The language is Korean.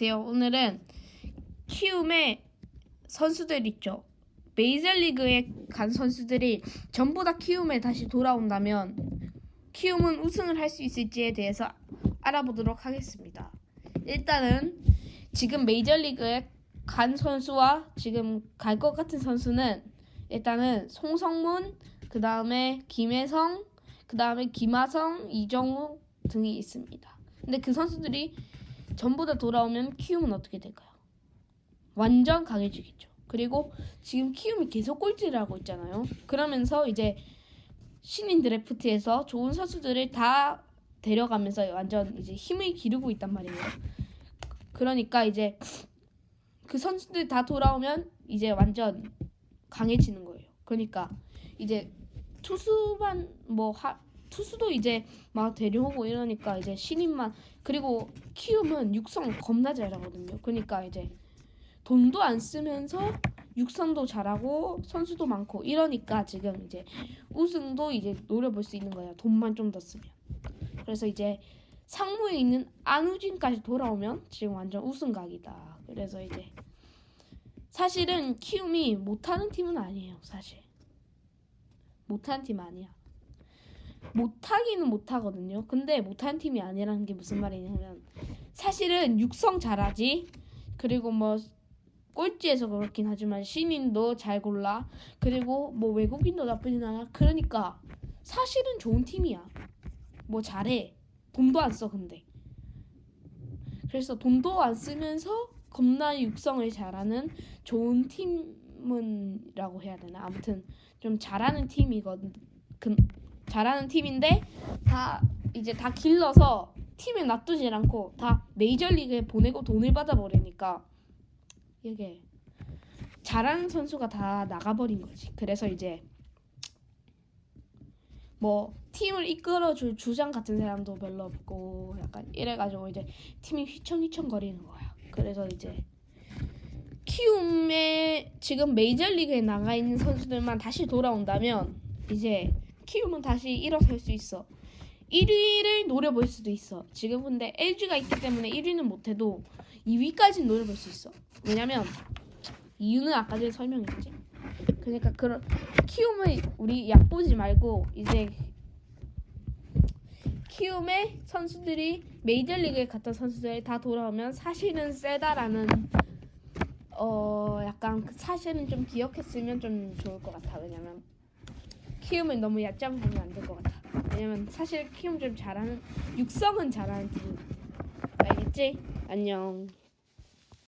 안녕하세요. 오늘은 키움의 선수들 있죠. 메이저리그에 간 선수들이 전부 다 키움에 다시 돌아온다면 키움은 우승을 할 수 있을지에 대해서 알아보도록 하겠습니다. 일단은 지금 메이저리그에 간 선수와 지금 갈 것 같은 선수는 일단은 송성문, 그 다음에 김혜성, 그 다음에 김하성, 이정우 등이 있습니다. 근데 그 선수들이 전부 다 돌아오면 키움은 어떻게 될까요? 완전 강해지겠죠. 그리고 지금 키움이 계속 꼴찌를 하고 있잖아요. 그러면서 이제 신인 드래프트에서 좋은 선수들을 다 데려가면서 완전 이제 힘을 기르고 있단 말이에요. 그러니까 이제 그 선수들 다 돌아오면 이제 완전 강해지는 거예요. 그러니까 이제 투수만 뭐 하, 투수도 이제 막 데려오고 이러니까 이제 신인만 그리고 키움은 육성 겁나 잘하거든요. 그러니까 이제 돈도 안 쓰면서 육성도 잘하고 선수도 많고 이러니까 지금 이제 우승도 이제 노려볼 수 있는 거예요. 돈만 좀 더 쓰면. 그래서 이제 상무에 있는 안우진까지 돌아오면 지금 완전 우승각이다. 그래서 이제 사실은 키움이 못하는 팀은 아니에요. 사실 못하는 팀 아니야. 못하기는 못하거든요. 근데 못하는 팀이 아니라는 게 무슨 말이냐면 사실은 육성 잘하지. 그리고 뭐 꼴찌에서 그렇긴 하지만 신인도 잘 골라. 그리고 뭐 외국인도 나쁘진 않아. 그러니까 사실은 좋은 팀이야. 뭐 잘해. 돈도 안 써 근데. 그래서 돈도 안 쓰면서 겁나 육성을 잘하는 좋은 팀은라고 해야 되나 아무튼 좀 잘하는 팀이거든 그, 잘하는 팀인데 다 이제 다 길러서 팀에 놔두질 않고 다 메이저리그에 보내고 돈을 받아버리니까 이게 잘하는 선수가 다 나가버린 거지 그래서 이제 뭐 팀을 이끌어줄 주장 같은 사람도 별로 없고 약간 이래가지고 이제 팀이 휘청휘청 거리는 거야. 그래서 이제 키움에 지금 메이저리그에 나가 있는 선수들만 다시 돌아온다면 이제 키움은 다시 일어설 수 있어. 1위를 노려볼 수도 있어. 지금 근데 LG가 있기 때문에 1위는 못해도 2위까지는 노려볼 수 있어. 왜냐면 이유는 아까 전에 설명했지. 그러니까 그런 키움을 우리 약 보지 말고 이제 키움의 선수들이 메이저리그에 갔던 선수들이 다 돌아오면 사실은 세다라는 어 약간 그 사실은 좀 기억했으면 좀 좋을 것 같아 왜냐면 키움을 너무 얕잡아 보면 안 될 것 같아. 왜냐면 사실 키움 좀 잘하는 육성은 잘하는 팀. 알겠지? 안녕